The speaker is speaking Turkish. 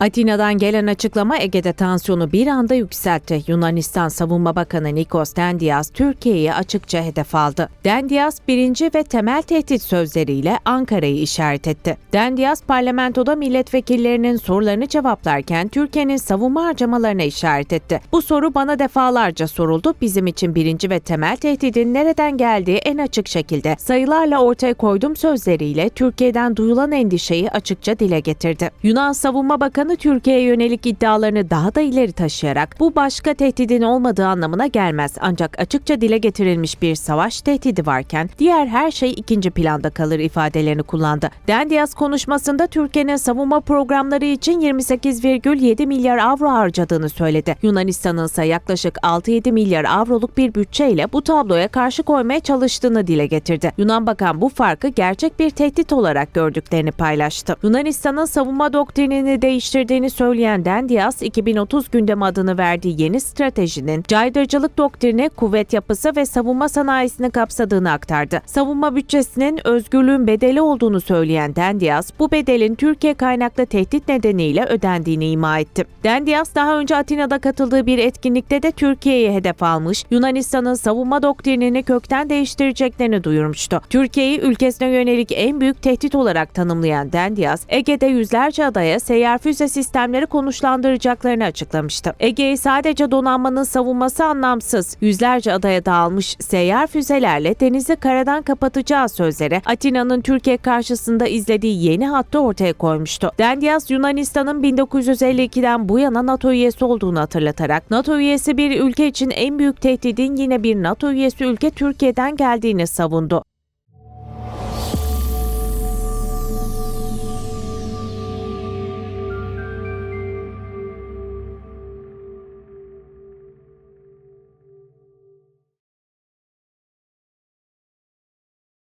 Atina'dan gelen açıklama Ege'de tansiyonu bir anda yükseltti. Yunanistan Savunma Bakanı Nikos Dendias Türkiye'yi açıkça hedef aldı. Dendias birinci ve temel tehdit sözleriyle Ankara'yı işaret etti. Dendias parlamentoda milletvekillerinin sorularını cevaplarken Türkiye'nin savunma harcamalarına işaret etti. Bu soru bana defalarca soruldu. Bizim için birinci ve temel tehdidin nereden geldiği en açık şekilde sayılarla ortaya koydum sözleriyle Türkiye'den duyulan endişeyi açıkça dile getirdi. Yunan Savunma Bakanı Türkiye'ye yönelik iddialarını daha da ileri taşıyarak bu başka tehdidin olmadığı anlamına gelmez ancak açıkça dile getirilmiş bir savaş tehdidi varken diğer her şey ikinci planda kalır ifadelerini kullandı. Dendias konuşmasında Türkiye'nin savunma programları için 28,7 milyar avro harcadığını söyledi. Yunanistan'ın ise yaklaşık 6-7 milyar avroluk bir bütçeyle bu tabloya karşı koymaya çalıştığını dile getirdi. Yunan Bakan bu farkı gerçek bir tehdit olarak gördüklerini paylaştı. Yunanistan'ın savunma doktrinini değiştirdiğini söyleyen Dendias, 2030 gündemi adını verdiği yeni stratejinin caydırıcılık doktrini, kuvvet yapısı ve savunma sanayisini kapsadığını aktardı. Savunma bütçesinin özgürlüğün bedeli olduğunu söyleyen Dendias, bu bedelin Türkiye kaynaklı tehdit nedeniyle ödendiğini ima etti. Dendias daha önce Atina'da katıldığı bir etkinlikte de Türkiye'yi hedef almış, Yunanistan'ın savunma doktrinini kökten değiştireceklerini duyurmuştu. Türkiye'yi ülkesine yönelik en büyük tehdit olarak tanımlayan Dendias, Ege'de yüzlerce adaya seyyar füze sistemleri konuşlandıracaklarını açıklamıştı. Ege'yi sadece donanmanın savunması anlamsız, yüzlerce adaya dağılmış seyyar füzelerle denizi karadan kapatacağı sözleri Atina'nın Türkiye karşısında izlediği yeni hattı ortaya koymuştu. Dendias, Yunanistan'ın 1952'den bu yana NATO üyesi olduğunu hatırlatarak NATO üyesi bir ülke için en büyük tehdidin yine bir NATO üyesi ülke Türkiye'den geldiğini savundu.